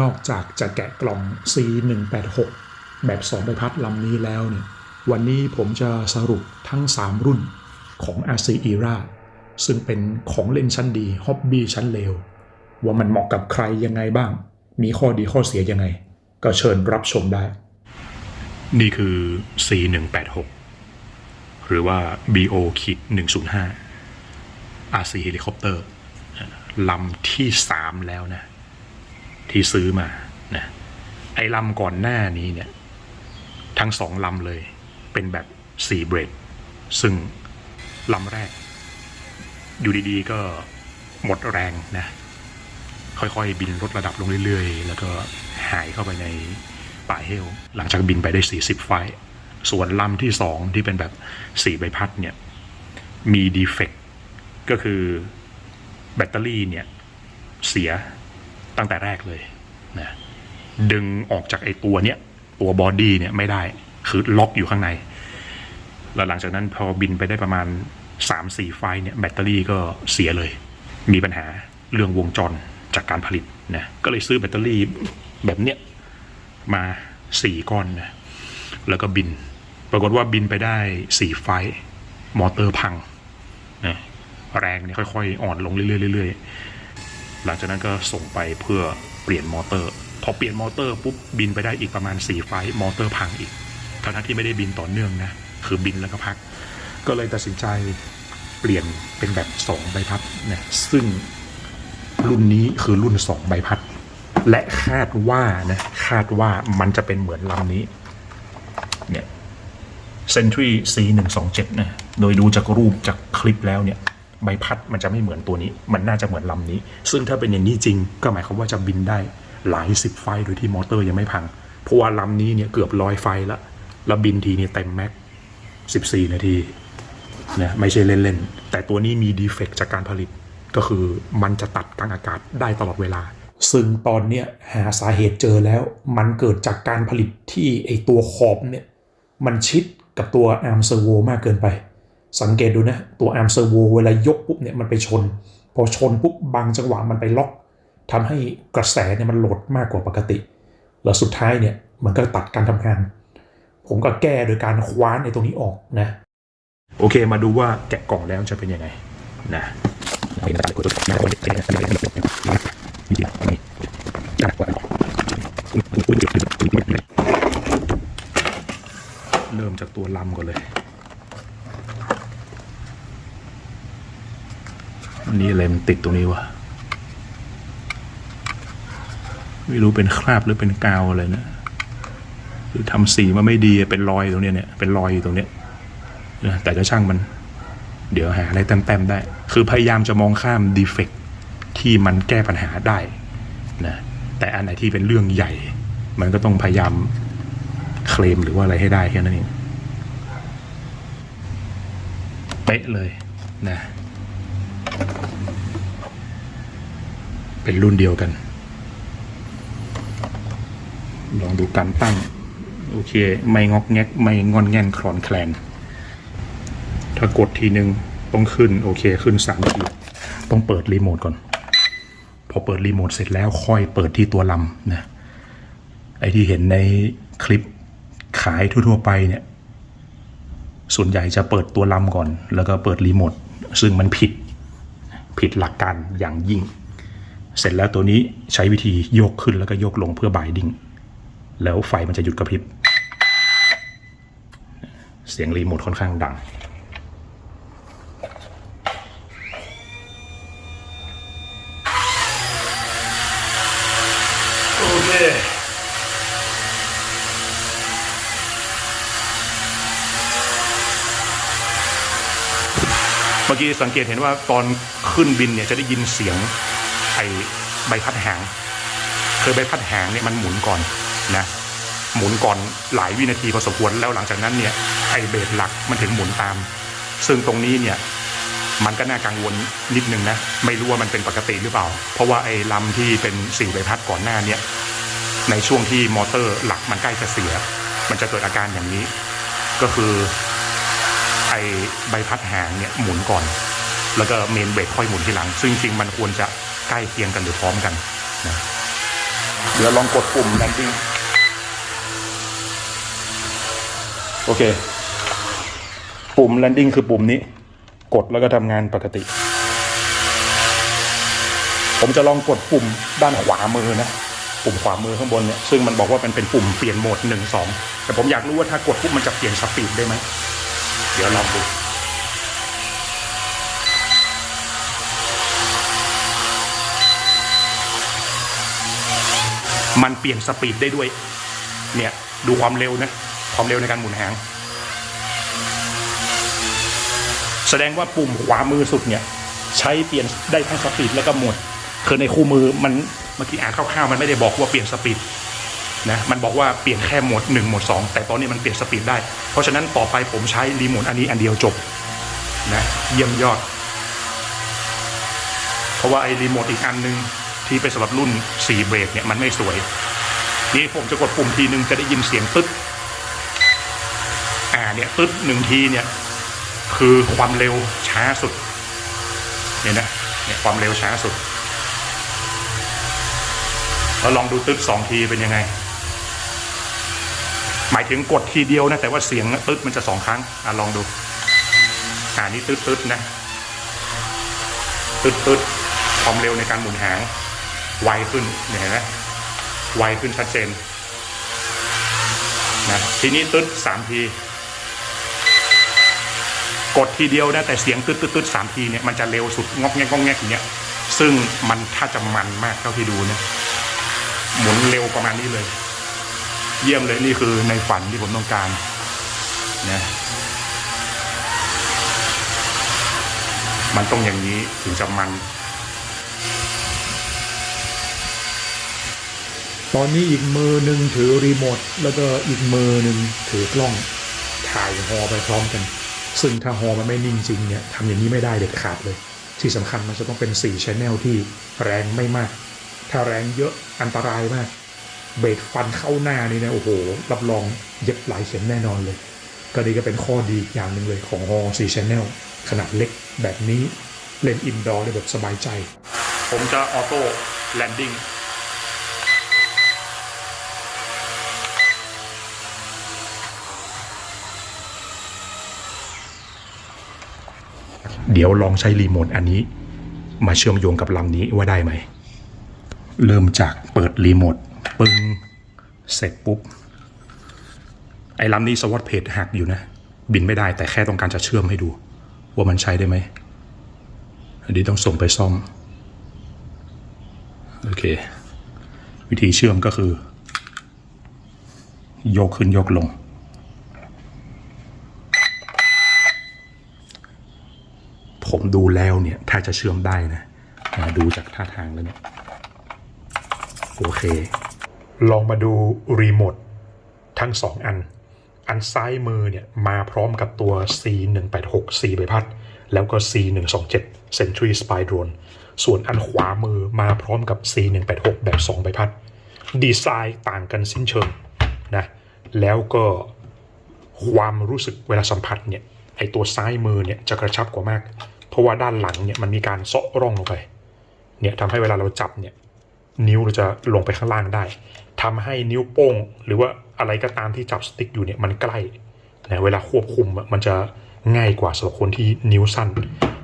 นอกจากจะแกะกล่อง C186 แบบ2ใบพัดลำนี้แล้วเนี่ยวันนี้ผมจะสรุปทั้ง 3 รุ่นของ RC Era ซึ่งเป็นของเล่นชั้นดีฮ็อบบี้ชั้นเลว ว่ามันเหมาะกับใครยังไงบ้าง มีข้อดีข้อเสียยังไง ก็เชิญรับชมได้ นี่คือ C186 หรือว่า BO ขีด105 RC Helicopter ลำที่ 3 แล้วนะ ที่ซื้อมานะไอ้ลำก่อนหน้านี้เนี่ย ทั้งสองลำเลยเป็นแบบ4เบรดซึ่งลำแรก อยู่ดีๆก็หมดแรงนะ ค่อยๆ บินลดระดับลงเรื่อยๆ แล้วก็หายเข้าไปในป่าเฮลหลังจากบินไปได้ 40 ไฟล์ส่วนลำที่2ที่เป็นแบบ4ใบพัดเนี่ย มีดีเฟกก็คือแบตเตอรี่เนี่ย เสีย ตั้งแต่แรกเลยนะดึงออกจากไอตัวเนี้ยตัวบอดี้เนี่ยไม่ได้คือล็อกอยู่ข้างใน แล้วหลังจากนั้นพอบินไปได้ประมาณ 3-4 ไฟเนี่ยแบตเตอรี่ก็เสียเลย มีปัญหาเรื่องวงจรจากการผลิตนะก็เลยซื้อแบตเตอรี่แบบเนี้ยมาสี่ก้อนนะแล้วก็บิน ปรากฏว่าบินไปได้สี่ไฟมอเตอร์พังนะแรงเนี่ยค่อยๆ อ่อนลงเรื่อยๆเรื่อยๆ หลังจากนั้นก็ส่งไปเพื่อเปลี่ยนมอเตอร์ พอเปลี่ยนมอเตอร์ปุ๊บบินไปได้อีกประมาณ 4 ไฟล์มอเตอร์พังอีกทั้งที่ไม่ได้บินต่อเนื่องนะคือบินแล้วก็พัก ก็เลยตัดสินใจเปลี่ยนเป็นแบบ 2 ใบพัดเนะซึ่งรุ่นนี้คือรุ่น 2 ใบพัด และคาดว่านะคาดว่ามันจะเป็นเหมือนลำนี้เนี่ย Century C127 นะโดยดูจากรูปจากคลิปแล้วเนี่ย ใบพัดมันจะไม่เหมือนตัวนี้ มันน่าจะเหมือนลำนี้ ซึ่งถ้าเป็นอย่างนี้จริง ก็หมายความว่าจะบินได้หลายสิบไฟล์โดยที่มอเตอร์ยังไม่พัง เพราะว่าลำนี้เนี่ยเกือบร้อยไฟล์ละแล้วบินทีเนี่ยเต็มแม็ก14นาทีนะไม่ใช่เล่นๆ แต่ตัวนี้มีดีเฟกจากการผลิต ก็คือมันจะตัดกลางอากาศได้ตลอดเวลา ซึ่งตอนเนี้ยหาสาเหตุเจอแล้ว มันเกิดจากการผลิตที่ไอตัวขอบเนี่ยมันชิดกับตัวอาร์มเซอร์โวมากเกินไป สังเกตดูนะ ตัวอาร์มเซอร์โวเวลายกปุ๊บเนี่ยมันไปชน พอชนปุ๊บบางจังหวะมันไปล็อกทำให้กระแสเนี่ยมันโหลดมากกว่าปกติ แล้วสุดท้ายเนี่ยมันก็ตัดการทำงาน ผมก็แก้โดยการคว้านในตรงนี้ออกนะ โอเคมาดูว่าแกะกล่องแล้วจะเป็นยังไงนะเริ่มจากตัวลำก่อนเลย อันี่อะไรมันติดตรงนี้วะไม่รู้เป็นคราบหรือเป็นกาวอะไรนะหรือทำสีมาไม่ดีเป็นรอยตรงเนี้ยเนี่ยเป็นรอยอยู่ตรงเนี้ยนะแต่ก็ช่างมัน เดี๋ยวหาอะไรแต้มๆได้ คือพยายามจะมองข้ามดีเฟกที่มันแก้ปัญหาได้นะแต่อันไหนที่เป็นเรื่องใหญ่ มันก็ต้องพยายามเคลมหรือว่าอะไรให้ได้แค่นั้นเองเป๊ะเลยนะ เป็นรุ่นเดียวกัน ลองดูการตั้ง โอเค ไม่งอกแงกไม่งอนแง่นคลอนแคลน ถ้ากดทีนึงต้องขึ้น โอเคขึ้นสามทีต้องเปิดรีโมทก่อน พอเปิดรีโมทเสร็จแล้วค่อยเปิดที่ตัวลำนะไอที่เห็นในคลิปขายทั่ว ๆ ไปเนี่ย ส่วนใหญ่จะเปิดตัวลำก่อน แล้วก็เปิดรีโมทซึ่งมันผิดผิดหลักการอย่างยิ่ง เสร็จแล้วตัวนี้ใช้วิธีโยกขึ้นแล้วก็โยกลงเพื่อบายดิ้งแล้วไฟมันจะหยุดกระพริบ เสียงรีโมทค่อนข้างดัง โอเคเมื่อกี้สังเกตเห็นว่าตอนขึ้นบินเนี่ยจะได้ยินเสียง ไอใบพัดหางคือใบพัดหางเนี่ยมันหมุนก่อนนะหมุนก่อนหลายวินาทีพอสมควรแล้วหลังจากนั้นเนี่ยไอเบรดหลักมันถึงหมุนตาม ซึ่งตรงนี้เนี่ยมันก็น่ากังวลนิดนึงนะไม่รู้ว่ามันเป็นปกติหรือเปล่า เพราะว่าไอ้ลำที่เป็นสี่ใบพัดก่อนหน้าเนี่ยในช่วงที่มอเตอร์หลักมันใกล้จะเสีย มันจะเกิดอาการอย่างนี้ ก็คือไอ้ใบพัดหางเนี่ยหมุนก่อน แล้วก็เมนเบรกค่อยหมุนทีหลัง ซึ่งจริงมันควรจะ ใกล้เคียงกันหรือพร้อมกันนะเดี๋ยวลองกดปุ่ม landing โอเค ปุ่ม landing คือปุ่มนี้ กดแล้วก็ทำงานปกติ ผมจะลองกดปุ่มด้านขวามือนะปุ่มขวามือข้างบนเนี่ยซึ่งมันบอกว่ามันเป็นปุ่มเปลี่ยนโหมดหนึ่งสองแต่ผมอยากรู้ว่าถ้ากดปุ๊บมันจะเปลี่ยนสปีดได้ไหมเดี๋ยวลองดู มันเปลี่ยนสปีดได้ด้วย เนี่ย ดูความเร็วนะ ความเร็วในการหมุนหาง แสดงว่าปุ่มขวามือสุดเนี่ย ใช้เปลี่ยนได้ทั้งสปีดแล้วก็หมดคือในคู่มือมันเมื่อกี้อ่านคร่าวๆมันไม่ได้บอกว่าเปลี่ยนสปีดนะมันบอกว่าเปลี่ยนแค่โหมด1โหมด2 แต่ตอนนี้มันเปลี่ยนสปีดได้ เพราะฉะนั้นต่อไปผมใช้รีโมทอันนี้อันเดียวจบนะเยี่ยมยอด เพราะว่าไอ้รีโมทอีกอันนึง ที่เป็นสำหรับรุ่น4เบรกเนี่ยมันไม่สวยนี่ผมจะกดปุ่มทีนึงจะได้ยินเสียงตึ๊ดอ่าเนี่ยตึ๊ดหนึ่งทีเนี่ยคือความเร็วช้าสุดเนี่ยนะเนี่ยความเร็วช้าสุดแล้วลองดูตึ๊ดสองทีเป็นยังไง หมายถึงกดทีเดียวนะแต่ว่าเสียงตึ๊ดมันจะสองครั้งอะลองดูอ่านี่ตึ๊ดตึ๊ดนะตึ๊ดตึ๊ดความเร็วในการหมุนหาง ไวขึ้นเห็นไหมไวขึ้นชัดเจนนะทีนี้ตึ๊ดสามที กดทีเดียวนะแต่เสียงตึ๊ดตึ๊ดตึ๊ดสามทีเนี่ยมันจะเร็วสุดงอกแงกงอกแงกอย่างเงี้ยซึ่งมันถ้าจะมันมากเท่าที่ดูเนี่ยหมุนเร็วประมาณนี้เลย เยี่ยมเลยนี่คือในฝันที่ผมต้องการนะมันต้องอย่างนี้ถึงจะมัน ตอนนี้อีกมือหนึ่งถือรีโมทแล้วก็อีกมือหนึ่งถือกล้องถ่ายฮอไปพร้อมกัน ซึ่งถ้าฮอมันไม่นิ่งจริงเนี่ยทำอย่างนี้ไม่ได้เด็ดขาดเลย ที่สำคัญมันจะต้องเป็น4 Channel ที่แรงไม่มาก ถ้าแรงเยอะอันตรายมาก เบรกฟันเข้าหน้านี่นะโอ้โห รับรองเย็บหลายเข็มแน่นอนเลย ก็นี่ก็เป็นข้อดีอย่างหนึ่งเลยของฮอ4 Channel ขนาดเล็กแบบนี้เล่นอินดอร์ได้แบบสบายใจ ผมจะออโต้แลนดิ้ง เดี๋ยวลองใช้รีโมทอันนี้ มาเชื่อมโยงกับลำนี้ว่าได้ไหม เริ่มจากเปิดรีโมทปึ้งเสร็จปุ๊บ ไอ้ลำนี้สวอตเพจหักอยู่นะ บินไม่ได้แต่แค่ต้องการจะเชื่อมให้ดู ว่ามันใช้ได้ไหม อันนี้ต้องส่งไปซ่อม โอเค วิธีเชื่อมก็คือ ยกขึ้นยกลง ผมดูแล้วเนี่ยถ้าจะเชื่อมได้นะอ่าดูจากท่าทางแล้วเนี่ยโอเค ลองมาดูรีโมททั้งสองอัน อันซ้ายมือเนี่ยมาพร้อมกับตัว C186 4ใบพัด แล้วก็ C127 Century Spy Drone ส่วนอันขวามือมาพร้อมกับ C186 แบบ 2 ใบพัด ดีไซน์ต่างกันสิ้นเชิงนะแล้วก็ความรู้สึกเวลาสัมผัสเนี่ยไอตัวซ้ายมือเนี่ยจะกระชับกว่ามาก ราะว่าด้านหลังเนี่ยมันมีการเซาะร่องลงไป เนี่ยทำให้เวลาเราจับเนี่ยนิ้วเราจะลงไปข้างล่างได้ทำให้นิ้วโป้ง หรือว่าอะไรก็ตามที่จับสติ๊กอยู่เนี่ยมันใกล้นะเวลาควบคุมอะมันจะง่ายกว่าสำหรับคนที่นิ้วสั้น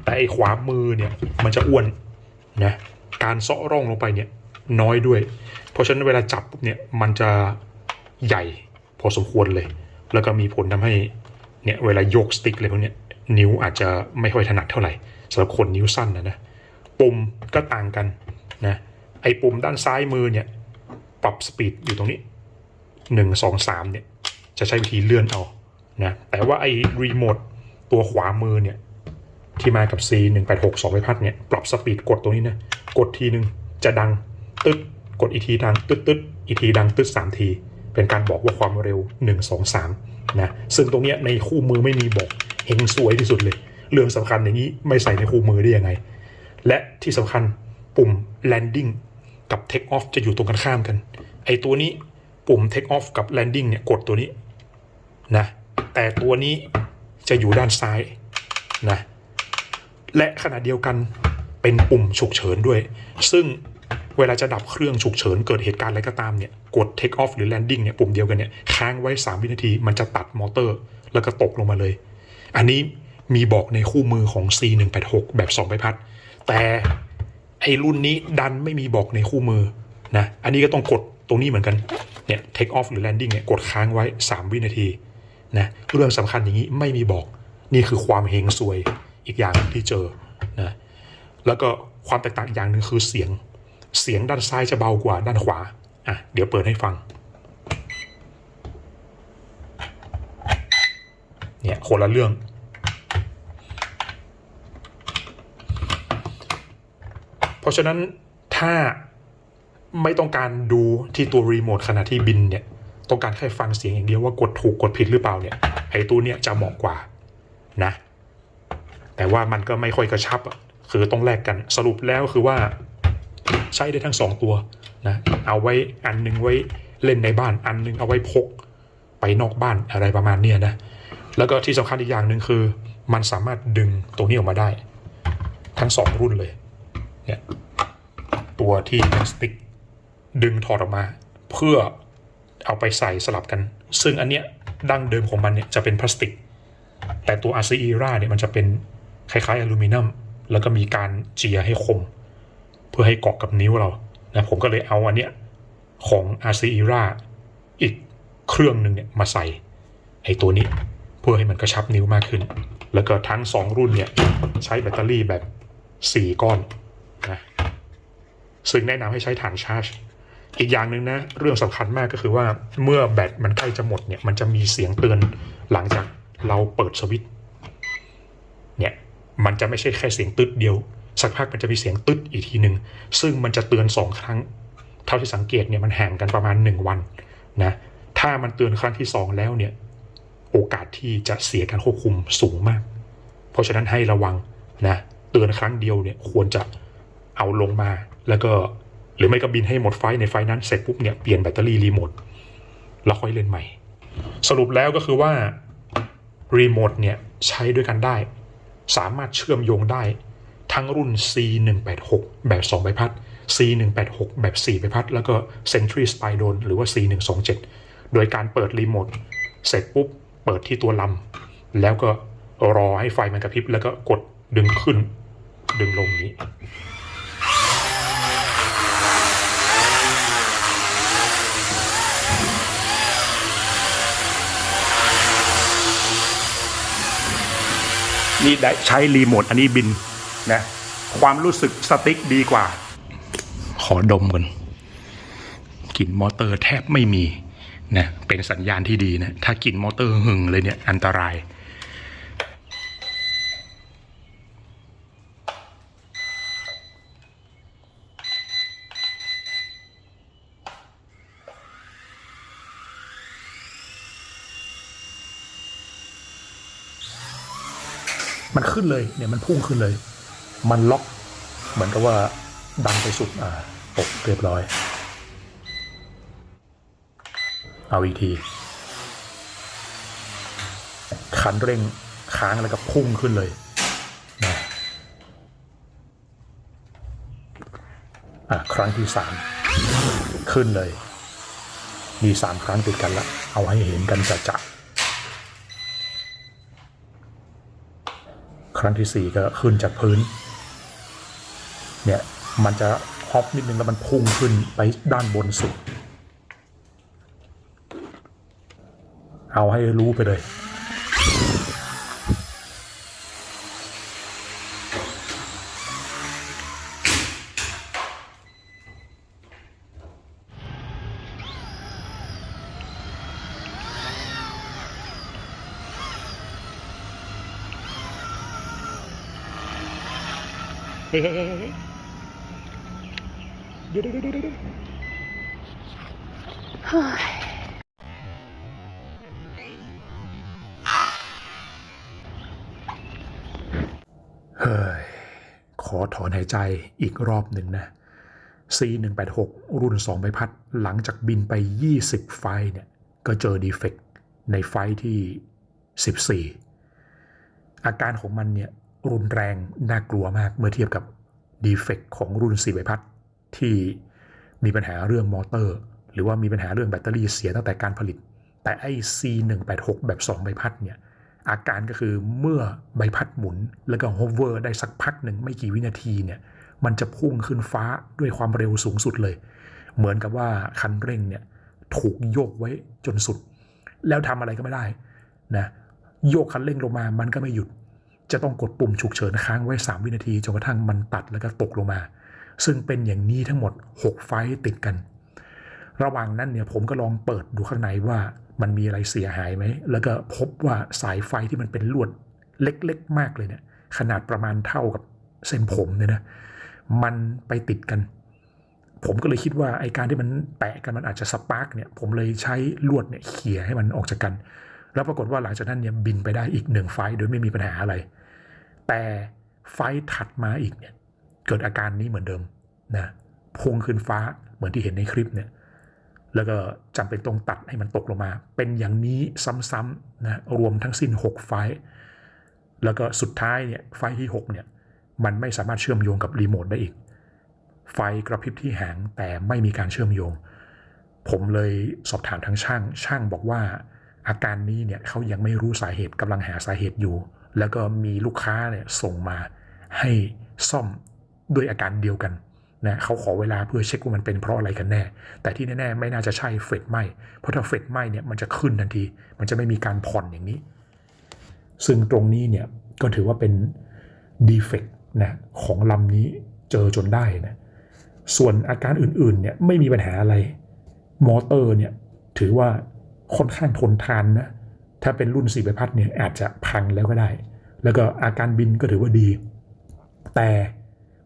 แต่ไอ้ขวามือเนี่ยมันจะอ้วนนะการเซาะร่องลงไปเนี่ยน้อยด้วย เพราะฉะนั้นเวลาจับปุ๊บเนี่ยมันจะใหญ่พอสมควรเลย แล้วก็มีผลทำให้เนี่ยเวลายกสติ๊กอะไรพวกเนี้ย นิ้วอาจจะไม่ค่อยถนัดเท่าไหร่สำหรับคนนิ้วสั้นนะนะปุ่มก็ต่างกันนะไอ้ปุ่มด้านซ้ายมือเนี่ยปรับสปีดอยู่ตรงนี้หนึ่งสองสามเนี่ยจะใช้วิธีเลื่อนเอานะแต่ว่าไอ้รีโมทตัวขวามือเนี่ยที่มากับ C 1 8 6 2ใบพัดเนี่ยปรับสปีดกดตรงนี้นะกดทีนึงจะดังตึ๊ดกดอีกทีดังตึ๊ดตึ๊ดอีกทีดังตึ๊ดสามที เป็นการบอกว่าความเร็ว 1 2 3นะซึ่งตรงเนี้ยในคู่มือไม่มีบอก เฮงสวยที่สุดเลย เรื่องสำคัญอย่างนี้ไม่ใส่ในคู่มือได้ยังไง และที่สำคัญปุ่ม landing กับ take off จะอยู่ตรงกันข้ามกัน ไอตัวนี้ปุ่ม take off กับ landing เนี่ยกดตัวนี้นะแต่ตัวนี้จะอยู่ด้านซ้ายนะและขณะเดียวกันเป็นปุ่มฉุกเฉินด้วย ซึ่งเวลาจะดับเครื่องฉุกเฉินเกิดเหตุการณ์อะไรก็ตามเนี่ยกด take off หรือ landing เนี่ยปุ่มเดียวกันเนี่ยค้างไว้ 3 วินาที มันจะตัดมอเตอร์ แล้วก็ตกลงมาเลย อันนี้มีบอกในคู่มือของ C186 แบบ2ใบพัด แต่ไอรุ่นนี้ดันไม่มีบอกในคู่มือนะ อันนี้ก็ต้องกดตรงนี้เหมือนกัน เนี่ย take off หรือ landing เนี่ย กดค้างไว้ 3 วินาทีนะ เรื่องสำคัญอย่างนี้ไม่มีบอก นี่คือความเฮงซวยอีกอย่างที่เจอนะ แล้วก็ความแตกต่างอีกอย่างหนึ่งคือเสียง เสียงด้านซ้ายจะเบากว่าด้านขวา อะ เดี๋ยวเปิดให้ฟัง เนี่ยคนละเรื่อง เพราะฉะนั้นถ้าไม่ต้องการดูที่ตัวรีโมทขณะที่บินเนี่ย ต้องการแค่ฟังเสียงอย่างเดียวว่ากดถูกกดผิดหรือเปล่าเนี่ยไอ้ตัวเนี่ยจะเหมาะกว่านะ แต่ว่ามันก็ไม่ค่อยกระชับอะคือต้องแลกกันสรุปแล้วคือว่าใช้ได้ทั้งสองตัวนะเอาไว้อันหนึงไว้เล่นในบ้านอันหนึงเอาไว้พกไปนอกบ้านอะไรประมาณเนี้ยนะ แล้วก็ที่สำคัญอีกอย่างหนึ่งคือ มันสามารถดึงตรงนี้ออกมาได้ ทั้งสองรุ่นเลยเนี่ยตัวที่เป็นสติ๊กดึงถอดออกมา เพื่อเอาไปใส่สลับกัน ซึ่งอันเนี้ยดั้งเดิมของมันเนี่ยจะเป็นพลาสติก แต่ตัว RC Era เนี่ยมันจะเป็นคล้ายๆอลูมิเนียมแล้วก็มีการเจียให้คม เพื่อให้เกาะกับนิ้วเรานะผมก็เลยเอาอันเนี้ยของ RC Era อีกเครื่องหนึ่งเนี่ยมาใส่ไอ้ตัวนี้ เพื่อให้มันกระชับนิ้วมากขึ้น แล้วก็ทั้ง 2 รุ่นเนี่ยใช้แบตเตอรี่แบบ 4 ก้อนนะซึ่งแนะนำให้ใช้ฐานชาร์จ อีกอย่างหนึ่งนะเรื่องสำคัญมากก็คือว่าเมื่อแบตมันใกล้จะหมดเนี่ยมันจะมีเสียงเตือนหลังจากเราเปิดสวิตช์เนี่ยมันจะไม่ใช่แค่เสียงตึ๊ดเดียว สักพักมันจะมีเสียงตึ๊ดอีกทีหนึ่งซึ่งมันจะเตือนสองครั้ง เท่าที่สังเกตเนี่ยมันห่างกันประมาณหนึ่งวันนะถ้ามันเตือนครั้งที่สองแล้วเนี่ย โอกาสที่จะเสียการควบคุมสูงมาก เพราะฉะนั้นให้ระวังนะเตือนครั้งเดียวเนี่ยควรจะเอาลงมา แล้วก็หรือไม่ก็บินให้หมดไฟในไฟนั้นเสร็จปุ๊บเนี่ยเปลี่ยนแบตเตอรี่รีโมทแล้วค่อยเล่นใหม่ สรุปแล้วก็คือว่ารีโมทเนี่ยใช้ด้วยกันได้ สามารถเชื่อมโยงได้ทั้งรุ่น C186 แบบ 2 ใบพัด C186 แบบ 4 ใบพัด แล้วก็ Sentry Spydrone หรือว่า C127 โดยการเปิดรีโมทเสร็จปุ๊บ เปิดที่ตัวลำแล้วก็รอให้ไฟมันกระพริบแล้วก็กดดึงขึ้น ดึงลงนี้นี่ได้ใช้รีโมทอันนี้บินนะ ความรู้สึกสติ๊กดีกว่า ขอดมก่อนกลิ่นมอเตอร์แทบไม่มี นะเป็นสัญญาณที่ดีนะถ้ากลิ่นมอเตอร์หึงเลยเนี่ยอันตรายมันขึ้นเลยเนี่ยมันพุ่งขึ้นเลย มันล็อกเหมือนกับว่าดันไปสุดอ่าตกเรียบร้อย เอาอีกทีคันเร่งค้างแล้วก็พุ่งขึ้นเลยนะอะครั้งที่สามขึ้นเลย มีสามครั้งติดกันละ เอาให้เห็นกันจะจะครั้งที่สี่ก็ขึ้นจากพื้น เนี่ย มันจะฮอปนิดนึงแล้วมันพุ่งขึ้นไปด้านบนสุด เอาให้รู้ไปเลยเหายใจอีกรอบหนึ่งนะ C186 รุ่น 2 ใบพัดหลังจากบินไป 20 ไฟเนี่ยก็เจอดีเฟกต์ในไฟที่ 14 อาการของมันเนี่ยรุนแรงน่ากลัวมากเมื่อเทียบกับดีเฟกต์ของรุ่น 4 ใบพัดที่มีปัญหาเรื่องมอเตอร์ หรือว่ามีปัญหาเรื่องแบตเตอรี่เสียตั้งแต่การผลิต แต่ไอ้ C186 แบบ 2 ใบพัดเนี่ย อาการก็คือเมื่อใบพัดหมุนแล้วก็โฮเวอร์ได้สักพักหนึ่งไม่กี่วินาทีเนี่ยมันจะพุ่งขึ้นฟ้าด้วยความเร็วสูงสุดเลย เหมือนกับว่าคันเร่งเนี่ยถูกโยกไว้จนสุด แล้วทำอะไรก็ไม่ได้นะโยกคันเร่งลงมามันก็ไม่หยุด จะต้องกดปุ่มฉุกเฉินค้างไว้ 3 วินาทีจนกระทั่งมันตัดแล้วก็ตกลงมา ซึ่งเป็นอย่างนี้ทั้งหมด 6 ไฟติดกัน ระหว่างนั้นเนี่ยผมก็ลองเปิดดูข้างในว่า มันมีอะไรเสียหายไหม แล้วก็พบว่าสายไฟที่มันเป็นลวดเล็กๆ มากเลยเนี่ย ขนาดประมาณเท่ากับเส้นผมเนี่ยนะ มันไปติดกัน ผมก็เลยคิดว่าไอการที่มันแตะกันมันอาจจะสปาร์กเนี่ย ผมเลยใช้ลวดเนี่ยเขี่ยให้มันออกจากกัน แล้วปรากฏว่าหลังจากนั้นเนี่ยบินไปได้อีกหนึ่งไฟโดยไม่มีปัญหาอะไร แต่ไฟถัดมาอีกเนี่ย เกิดอาการนี้เหมือนเดิมนะพุ่งขึ้นฟ้าเหมือนที่เห็นในคลิปเนี่ย แล้วก็จำเป็นต้องตัดให้มันตกลงมา เป็นอย่างนี้ซ้ำๆนะรวมทั้งสิ้น 6 ไฟแล้วก็สุดท้ายเนี่ยไฟที่ 6 เนี่ย มันไม่สามารถเชื่อมโยงกับรีโมทได้อีก ไฟกระพริบที่หางแต่ไม่มีการเชื่อมโยง ผมเลยสอบถามทางช่าง ช่างบอกว่า อาการนี้เนี่ยเขายังไม่รู้สาเหตุกำลังหาสาเหตุอยู่ แล้วก็มีลูกค้าเนี่ยส่งมาให้ซ่อมด้วยอาการเดียวกัน นะเขาขอเวลาเพื่อเช็คว่ามันเป็นเพราะอะไรกันแน่ แต่ที่แน่ๆไม่น่าจะใช่เฟดไหมเพราะถ้าเฟดไหมเนี่ยมันจะขึ้นทันที มันจะไม่มีการผ่อนอย่างนี้ ซึ่งตรงนี้เนี่ยก็ถือว่าเป็นดีเฟกต์นะของลำนี้เจอจนได้นะส่วนอาการอื่นๆเนี่ยไม่มีปัญหาอะไรมอเตอร์เนี่ยถือว่าค่อนข้างทนทานนะถ้าเป็นรุ่นสี่ใบพัดเนี่ยอาจจะพังแล้วก็ได้ แล้วก็อาการบินก็ถือว่าดี แต่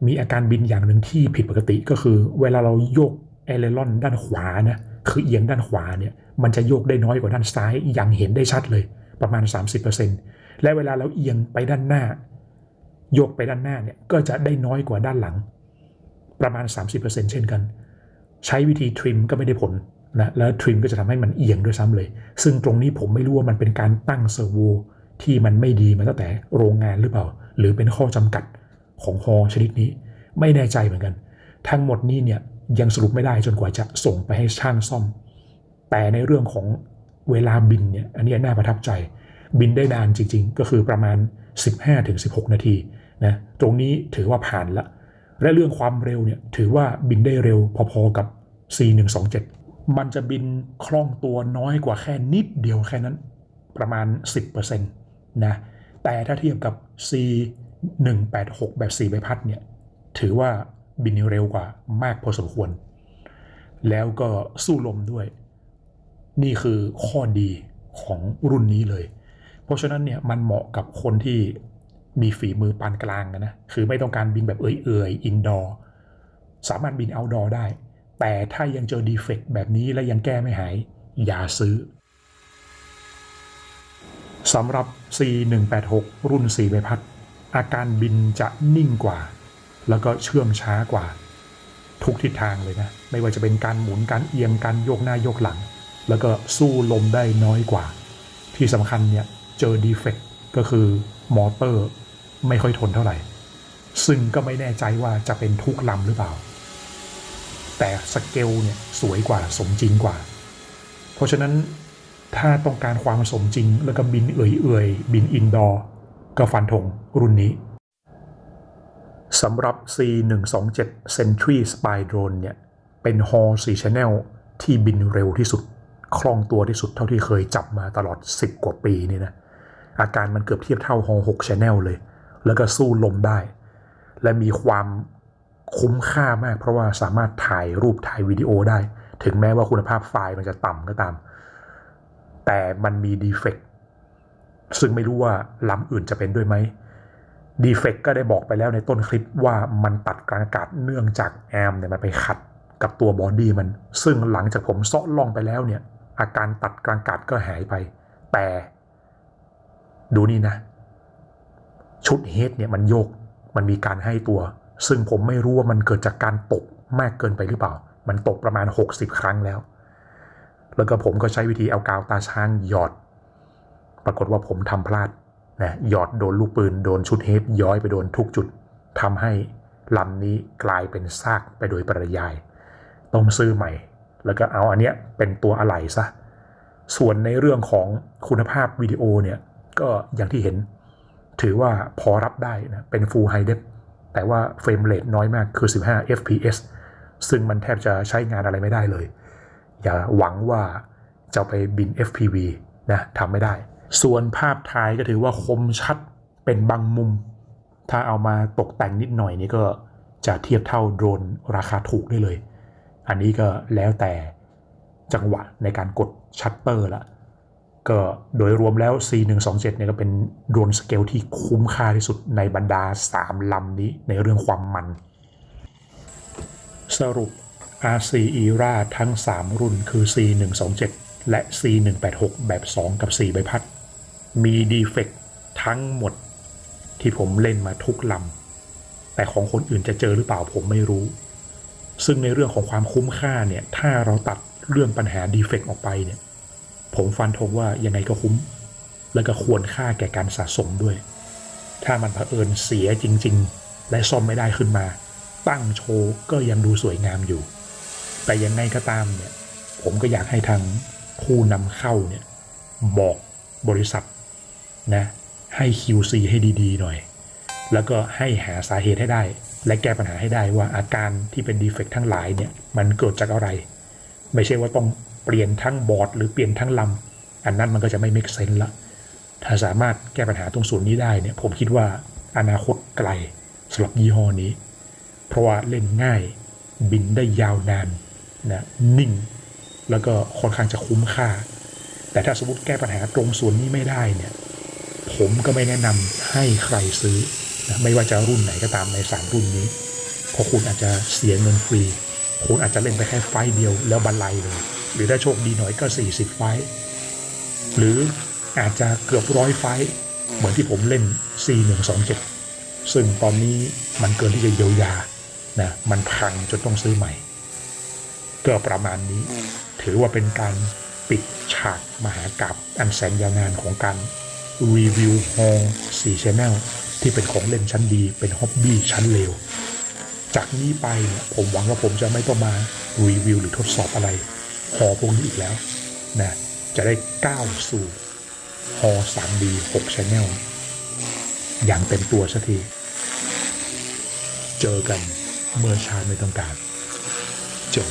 มีอาการบินอย่างหนึ่งที่ผิดปกติก็คือ เวลาเราโยกเอเลรอนด้านขวานะคือเอียงด้านขวาเนี่ยมันจะโยกได้น้อยกว่าด้านซ้ายอย่างเห็นได้ชัดเลยประมาณ 30%และเวลาเราเอียงไปด้านหน้า โยกไปด้านหน้าเนี่ยก็จะได้น้อยกว่าด้านหลัง ประมาณ 30%เช่นกัน ใช้วิธีทริมก็ไม่ได้ผลนะแล้วทริมก็จะทำให้มันเอียงด้วยซ้ำเลย ซึ่งตรงนี้ผมไม่รู้ว่ามันเป็นการตั้งเซอร์โวที่มันไม่ดีมาตั้งแต่โรงงานหรือเปล่า หรือเป็นข้อจำกัด ของฮอชนิดนี้ ไม่แน่ใจเหมือนกัน ทั้งหมดนี้เนี่ยยังสรุปไม่ได้จนกว่าจะส่งไปให้ช่างซ่อม แต่ในเรื่องของเวลาบินเนี่ยอันนี้น่าประทับใจ บินได้นานจริง ๆ ก็คือประมาณ 15-16 นาทีนะตรงนี้ถือว่าผ่านละ และเรื่องความเร็วเนี่ยถือว่าบินได้เร็วพอๆกับ C127 มันจะบินคล่องตัวน้อยกว่าแค่นิดเดียวแค่นั้นประมาณ 10%นะแต่ถ้าเทียบกับ 186 แบบ 4 ใบพัดเนี่ยถือว่าบินเร็วกว่ามากพอสมควร แล้วก็สู้ลมด้วย นี่คือข้อดีของรุ่นนี้เลย เพราะฉะนั้นเนี่ยมันเหมาะกับคนที่มีฝีมือปานกลางนะ คือไม่ต้องการบินแบบเอื่อยๆอินดอร์สามารถบินเอาดอร์ได้ แต่ถ้ายังเจอดีเฟกต์แบบนี้และยังแก้ไม่หาย อย่าซื้อสำหรับ C186 รุ่น 4 ใบพัด อาการบินจะนิ่งกว่า แล้วก็เชื่องช้ากว่า ทุกทิศทางเลยนะ ไม่ว่าจะเป็นการหมุนการเอียงการโยกหน้าโยกหลัง แล้วก็สู้ลมได้น้อยกว่า ที่สำคัญเนี่ยเจอดีเฟกต์ก็คือมอเตอร์ไม่ค่อยทนเท่าไหร่ ซึ่งก็ไม่แน่ใจว่าจะเป็นทุกลำหรือเปล่า แต่สเกลเนี่ยสวยกว่าสมจริงกว่า เพราะฉะนั้นถ้าต้องการความสมจริงแล้วก็บินเอื่อยๆบินอินดอร์ ก็ฟันธงรุ่นนี้สำหรับ C127 Sentry Spy Drone เนี่ย เป็นฮอ4 Channel ที่บินเร็วที่สุด คล่องตัวที่สุดเท่าที่เคยจับมาตลอด 10 กว่าปีนี่นะ อาการมันเกือบเทียบเท่าฮอ6 Channel เลย แล้วก็สู้ลมได้ และมีความคุ้มค่ามาก เพราะว่าสามารถถ่ายรูปถ่ายวิดีโอได้ ถึงแม้ว่าคุณภาพไฟล์มันจะต่ำก็ตาม แต่มันมีดีเฟกต์ ซึ่งไม่รู้ว่าลำอื่นจะเป็นด้วยไหมดีเฟกต์ก็ได้บอกไปแล้วในต้นคลิปว่ามันตัดกลางอากาศเนื่องจากแอมเนี่ยมันไปขัดกับตัวบอดี้มัน ซึ่งหลังจากผมเซาะล่องไปแล้วเนี่ย อาการตัดกลางอากาศก็หายไป แต่ดูนี่นะ ชุดเฮดเนี่ยมันโยกมันมีการให้ตัว ซึ่งผมไม่รู้ว่ามันเกิดจากการตกมากเกินไปหรือเปล่า มันตกประมาณ 60 ครั้งแล้ว แล้วก็ผมก็ใช้วิธีเอากาวตาช้างหยอด ปรากฏว่าผมทำพลาดนะหยอดโดนลูกปืนโดนชุดเฮดย้อยไปโดนทุกจุดทำให้ลำนี้กลายเป็นซากไปโดยปริยาย ต้องซื้อใหม่ แล้วก็เอาอันเนี้ยเป็นตัวอะไหล่ซะส่วนในเรื่องของคุณภาพวิดีโอเนี่ยก็อย่างที่เห็น ถือว่าพอรับได้นะเป็น Full High Def แต่ว่าเฟรมเรทน้อยมากคือ 15 fps ซึ่งมันแทบจะใช้งานอะไรไม่ได้เลย อย่าหวังว่าจะไปบิน FPV นะทำไม่ได้ ส่วนภาพถ่ายก็ถือว่าคมชัดเป็นบางมุม ถ้าเอามาตกแต่งนิดหน่อยนี่ก็จะเทียบเท่าโดรนราคาถูกได้เลย อันนี้ก็แล้วแต่จังหวะในการกดชัตเตอร์ละก็โดยรวมแล้ว C127 เนี่ยก็เป็นโดรนสเกลที่คุ้มค่าที่สุดในบรรดา 3 ลำนี้ในเรื่องความมัน สรุป R4 Era ทั้ง 3 รุ่นคือ C127 และ C186 แบบ 2 กับ 4 ใบพัด มีดีเฟกทั้งหมดที่ผมเล่นมาทุกลำ แต่ของคนอื่นจะเจอหรือเปล่าผมไม่รู้ ซึ่งในเรื่องของความคุ้มค่าเนี่ย ถ้าเราตัดเรื่องปัญหาดีเฟกออกไปเนี่ย ผมฟันธงว่ายังไงก็คุ้ม แล้วก็ควรค่าแก่การสะสมด้วย ถ้ามันเผอิญเสียจริง ๆ และซ่อมไม่ได้ขึ้นมา ตั้งโชว์ก็ยังดูสวยงามอยู่ แต่ยังไงก็ตามเนี่ย ผมก็อยากให้ทางผู้นำเข้าเนี่ยบอกบริษัท นะให้ QC ให้ดีๆหน่อย แล้วก็ให้หาสาเหตุให้ได้ และแก้ปัญหาให้ได้ว่าอาการที่เป็นดีเฟกต์ทั้งหลายเนี่ยมันเกิดจากอะไร ไม่ใช่ว่าต้องเปลี่ยนทั้งบอร์ดหรือเปลี่ยนทั้งลำอันนั้นมันก็จะไม่ make sense ละถ้าสามารถแก้ปัญหาตรงส่วนนี้ได้เนี่ยผมคิดว่าอนาคตไกลสำหรับยี่ห้อนี้ เพราะว่าเล่นง่ายบินได้ยาวนานนะนิ่ง แล้วก็ค่อนข้างจะคุ้มค่า แต่ถ้าสมมติแก้ปัญหาตรงส่วนนี้ไม่ได้เนี่ย ผมก็ไม่แนะนำให้ใครซื้อนะไม่ว่าจะรุ่นไหนก็ตามในสามรุ่นนี้ เพราะคุณอาจจะเสียเงินฟรี คุณอาจจะเล่นไปแค่ไฟล์เดียวแล้วบรรลัยเลย หรือถ้าโชคดีหน่อยก็ 40 ไฟล์หรืออาจจะเกือบร้อยไฟล์เหมือนที่ผมเล่น C127 ซึ่งตอนนี้มันเกินที่จะเยียวยานะมันพังจนต้องซื้อใหม่ ก็ประมาณนี้ ถือว่าเป็นการปิดฉากมหากาบอันแสนยาวนานของการ รีวิวฮอลสี่ชแนลที่เป็นของเล่นชั้นดี เป็นฮ็อบบี้ชั้นเลว จากนี้ไปเนี่ยผมหวังว่าผมจะไม่ต้องมารีวิวหรือทดสอบอะไรฮอพวกนี้อีกแล้วนะจะได้ก้าวสู่ฮอ 3D 6 Channel อย่างเต็มตัวสักที เจอกันเมื่อชาไม่ต้องการจบ